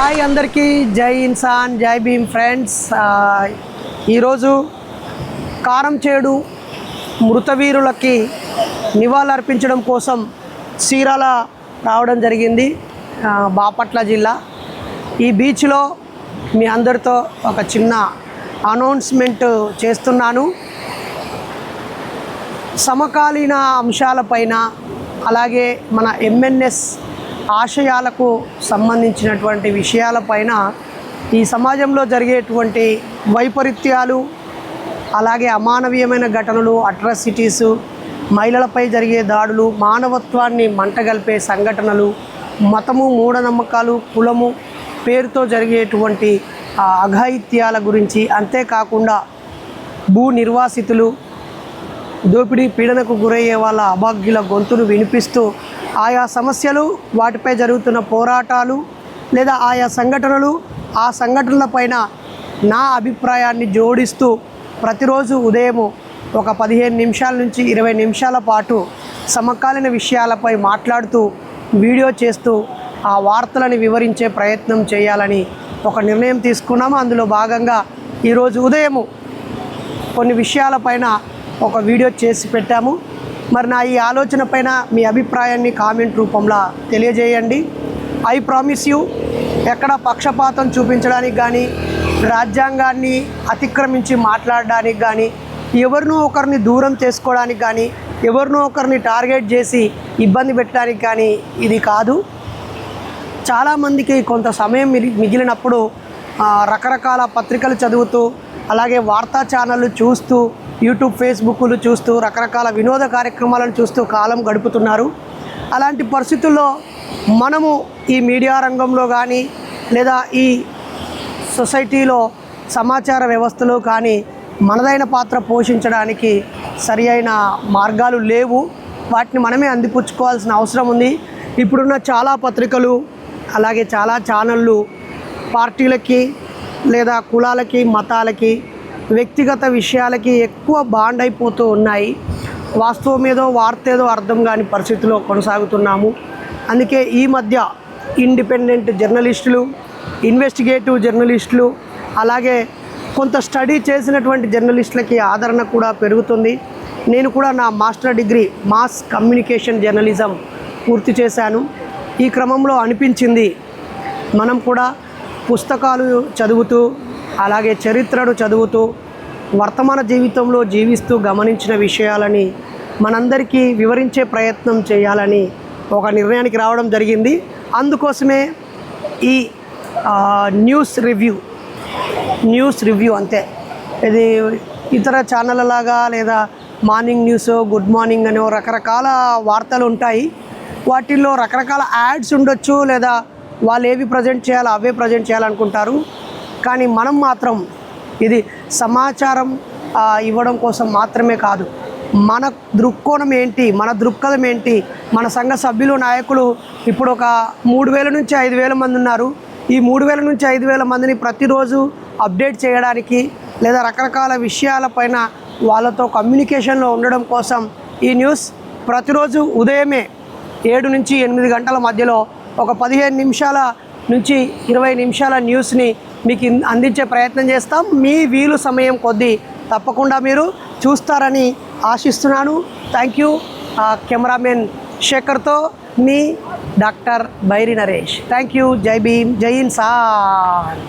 Hi అందరికీ. జై ఇన్సాన్ జై భీమ్ ఫ్రెండ్స్. ఈరోజు కారం చేడు మృతవీరులకి నివాళులర్పించడం కోసం చీరాల రావడం జరిగింది బాపట్ల జిల్లా. ఈ బీచ్లో మీ అందరితో ఒక చిన్న అనౌన్స్మెంట్ చేస్తున్నాను. సమకాలీన అంశాలపైన అలాగే మన ఎంఎన్ఎస్ ఆశయాలకు సంబంధించినటువంటి విషయాలపైన ఈ సమాజంలో జరిగేటువంటి వైపరీత్యాలు అలాగే అమానవీయమైన ఘటనలు అట్రాసిటీసు మహిళలపై జరిగే దాడులు మానవత్వాన్ని మంటగల్పే సంఘటనలు మతము మూఢనమ్మకాలు కులము పేరుతో జరిగేటువంటి అఘాయిత్యాల గురించి అంతేకాకుండా భూ నిర్వాసితులు దోపిడీ పీడనకు గురయ్యే వాళ్ళ అభాగ్యుల గొంతును వినిపిస్తూ ఆయా సమస్యలు వాటిపై జరుగుతున్న పోరాటాలు లేదా ఆయా సంఘటనలు ఆ సంఘటనలపైన నా అభిప్రాయాన్ని జోడిస్తూ ప్రతిరోజు ఉదయము ఒక పదిహేను నిమిషాల నుంచి ఇరవై నిమిషాల పాటు సమకాలీన విషయాలపై మాట్లాడుతూ వీడియో చేస్తూ ఆ వార్తలను వివరించే ప్రయత్నం చేయాలని ఒక నిర్ణయం తీసుకున్నాము. అందులో భాగంగా ఈరోజు ఉదయము కొన్ని విషయాలపైన ఒక వీడియో చేసి పెట్టాము. మరి నా ఈ ఆలోచన పైన మీ అభిప్రాయాన్ని కామెంట్ రూపంలో తెలియజేయండి. ఐ ప్రామిస్ యూ ఎక్కడ పక్షపాతం చూపించడానికి కానీ రాజ్యాంగాన్ని అతిక్రమించి మాట్లాడడానికి కానీ ఎవరినో ఒకరిని దూరం చేసుకోవడానికి కానీ ఎవరినో ఒకరిని టార్గెట్ చేసి ఇబ్బంది పెట్టడానికి కానీ ఇది కాదు. చాలామందికి కొంత సమయం మిగి- మిగిలినప్పుడు రకరకాల పత్రికలు చదువుతూ అలాగే వార్తా ఛానళ్ళు చూస్తూ యూట్యూబ్ ఫేస్బుక్లు చూస్తూ రకరకాల వినోద కార్యక్రమాలను చూస్తూ కాలం గడుపుతున్నారు. అలాంటి పరిస్థితుల్లో మనము ఈ మీడియా రంగంలో కానీ లేదా ఈ సొసైటీలో సమాచార వ్యవస్థలో కానీ మనదైన పాత్ర పోషించడానికి సరి అయిన మార్గాలు లేవు. వాటిని మనమే అందిపుచ్చుకోవాల్సిన అవసరం ఉంది. ఇప్పుడున్న చాలా పత్రికలు అలాగే చాలా ఛానళ్ళు పార్టీలకి లేదా కులాలకి మతాలకి వ్యక్తిగత విషయాలకి ఎక్కువ బాండ్ అయిపోతూ ఉన్నాయి. వాస్తవం ఏదో వార్త ఏదో అర్థం కాని పరిస్థితిలో కొనసాగుతున్నాము. అందుకే ఈ మధ్య ఇండిపెండెంట్ జర్నలిస్టులు ఇన్వెస్టిగేటివ్ జర్నలిస్టులు అలాగే కొంత స్టడీ చేసినటువంటి జర్నలిస్టులకి ఆదరణ కూడా పెరుగుతుంది. నేను కూడా నా master degree mass communication journalism పూర్తి చేశాను. ఈ క్రమంలో అనిపించింది మనం కూడా పుస్తకాలు చదువుతూ అలాగే చరిత్రను చదువుతూ వర్తమాన జీవితంలో జీవిస్తూ గమనించిన విషయాలని మనందరికీ వివరించే ప్రయత్నం చేయాలని ఒక నిర్ణయానికి రావడం జరిగింది. అందుకోసమే ఈ న్యూస్ రివ్యూ న్యూస్ రివ్యూ అంతే. ఇది ఇతర ఛానళ్ళ లాగా లేదా మార్నింగ్ న్యూస్ గుడ్ మార్నింగ్ అని రకరకాల వార్తలు ఉంటాయి. వాటిల్లో రకరకాల యాడ్స్ ఉండొచ్చు లేదా వాళ్ళు ఏవి ప్రజెంట్ చేయాలో అవే ప్రజెంట్ చేయాలనుకుంటారు. కానీ మనం మాత్రం ఇది సమాచారం ఇవ్వడం కోసం మాత్రమే కాదు. మన దృక్కోణం ఏంటి మన దృక్పథం ఏంటి మన సంఘ సభ్యులు నాయకులు ఇప్పుడు ఒక మూడు వేల నుంచి ఐదు వేల మంది ఉన్నారు. ఈ మూడు వేల నుంచి ఐదు వేల మందిని ప్రతిరోజు అప్డేట్ చేయడానికి లేదా రకరకాల విషయాలపైన వాళ్ళతో కమ్యూనికేషన్లో ఉండడం కోసం ఈ న్యూస్ ప్రతిరోజు ఉదయమే ఏడు నుంచి ఎనిమిది గంటల మధ్యలో ఒక పదిహేను నిమిషాల నుంచి ఇరవై నిమిషాల న్యూస్ని మీకు అందించే ప్రయత్నం చేస్తాం. మీ వీలు సమయం కొద్దీ తప్పకుండా మీరు చూస్తారని ఆశిస్తున్నాను. థ్యాంక్ యూ కెమెరామెన్ శేఖర్తో మీ doctor Bairi Naresh. Thank you జై భీమ్ జై ఇన్సాన్